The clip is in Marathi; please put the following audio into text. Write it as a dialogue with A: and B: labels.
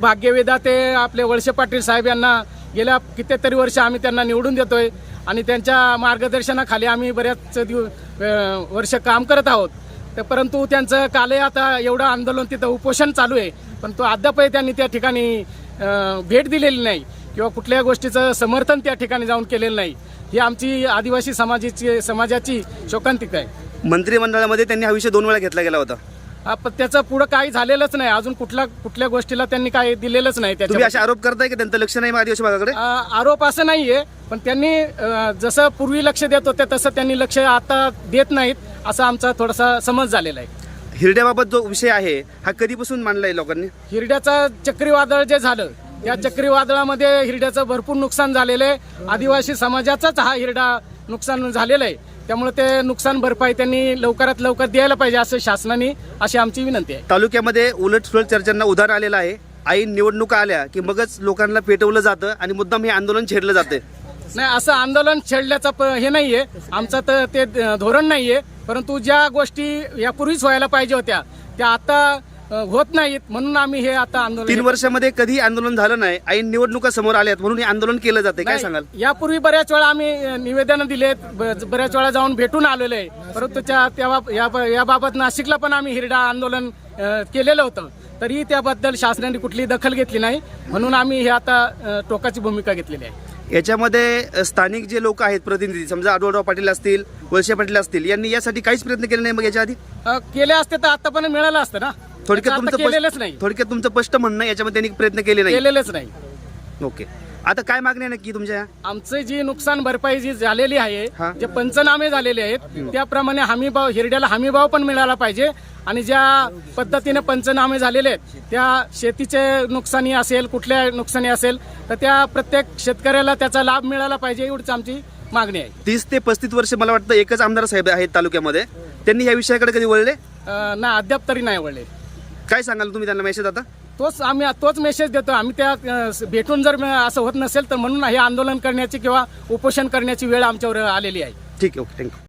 A: भाग्यवेदा ते आपले वळसे पाटील साहेब यांना गेल्या कितीतरी वर्ष आम्ही त्यांना निवडून देतोय आणि त्यांच्या मार्गदर्शनाखाली आम्ही बऱ्याच दिव वर्ष काम करत आहोत. तर परंतु त्यांचं कालही आता एवढं आंदोलन तिथं उपोषण चालू आहे. पण तो अद्यापही त्यांनी त्या ठिकाणी भेट दिलेली नाही किंवा कुठल्याही गोष्टीचं समर्थन त्या ठिकाणी जाऊन केलेलं नाही. ही आमची आदिवासी समाजाची समाजाची शोकांतिका आहे.
B: मंत्रिमंडळामध्ये त्यांनी हा विषय दोन वेळा घेतला गेला होता.
A: त्याचं पुढं काही झालेलंच नाही. अजून कुठल्या कुठल्या गोष्टीला त्यांनी काही दिलेलंच नाही
B: तुम्ही
A: त्याच्या
B: असे आरोप करताय की त्यांचं लक्ष नाही मग आदिवासी भागाकडे?
A: आरोप असं नाहीये पण त्यांनी अ, जसं पूर्वी लक्ष देत होते तसं त्यांनी लक्ष आता देत नाहीत असा आमचा थोडासा समज झालेला आहे.
B: हिरड्याबाबत जो विषय आहे हा कधीपासून मांडलाय लोकांनी?
A: हिरड्याचं चक्रीवादळ जे झालं त्या चक्रीवादळामध्ये हिरड्याचं भरपूर नुकसान झालेलं आहे. आदिवासी समाजाचाच हा हिरडा नुकसान झालेलं आहे. त्यामुळे ते नुकसान भरपाई त्यांनी लवकरात लवकर द्यायला पाहिजे असं शासनाने अशी आमची विनंती आहे.
B: तालुक्यामध्ये उलट सुलट चर्चांना उधार आलेलं आहे. ऐन निवडणुका आल्या की मगच लोकांना पेटवलं जातं आणि मुद्दाम हे आंदोलन छेडलं जातं
A: नाही असं आंदोलन छेडल्याचं हे नाहीये. आमचं तर ते धोरण नाहीये. परंतु ज्या गोष्टी यापूर्वीच व्हायला पाहिजे होत्या त्या आता होत नाहीत म्हणून आम्ही हे आता आंदोलन
B: तीन वर्षामध्ये कधी आंदोलन झालं नाही. ऐन निवडणुका समोर आल्यात म्हणून हे आंदोलन केलं जाते काय सांगाल?
A: यापूर्वी बऱ्याच वेळा आम्ही निवेदन दिलेत. ब- बऱ्याच वेळा जाऊन भेटून आलेलो आहे. परंतु त्या या- याबाबत नाशिकला पण आम्ही हिरडा आंदोलन अ, केलेलं होतं. तरी त्याबद्दल शासनाने कुठली दखल घेतली नाही. म्हणून आम्ही हे आता अ, टोकाची भूमिका घेतलेली आहे.
B: याच्यामध्ये अ, स्थानिक जे लोक आहेत प्रतिनिधी समजा आढळराव पाटील असतील वळसे पाटील असतील यांनी यासाठी काहीच प्रयत्न केले नाही मग याच्या आधी?
A: अ, केले असते तर आता पण मिळालं असतं ना?
B: थोडक्यात
A: आता
B: तुमचं
A: केलेलंच
B: स्पष्ट-
A: नाही.
B: थोडक्यात तुमचं स्पष्ट म्हणणं आहे, याच्यामध्ये त्यांनी प्रयत्न केले नाही.
A: केलेलंच नाही.
B: ओके. आता काय मागणी आहे नक्की तुमच्या
A: आमचं जी नुकसान भरपाई जी झालेली आहे. जे पंचनामे झालेले आहेत त्याप्रमाणे हमी भाव हिरड्याला हमी भाव पण मिळाला पाहिजे आणि ज्या पद्धतीने पंचनामे झालेले आहेत त्या शेतीचे नुकसानी असेल कुठल्या नुकसानी असेल तर त्या प्रत्येक शेतकऱ्याला त्याचा लाभ मिळाला पाहिजे एवढीच आमची मागणी आहे.
B: तीस ते पस्तीस वर्ष मला वाटतं एकच आमदार साहेब आहेत तालुक्यामध्ये. त्यांनी या विषयाकडे कधी वळले?
A: अं, ना अद्याप तरी नाही वळले.
B: काय सांगाल तुम्ही त्यांना मेसेज आता?
A: तोच आम्ही तोच मेसेज देतो आम्ही त्या अं, भेटून जर असं होत नसेल तर म्हणून हे आंदोलन करण्याची किंवा उपोषण करण्याची वेळ आमच्यावर आलेली आहे.
B: ठीक आहे ओके थँक्यू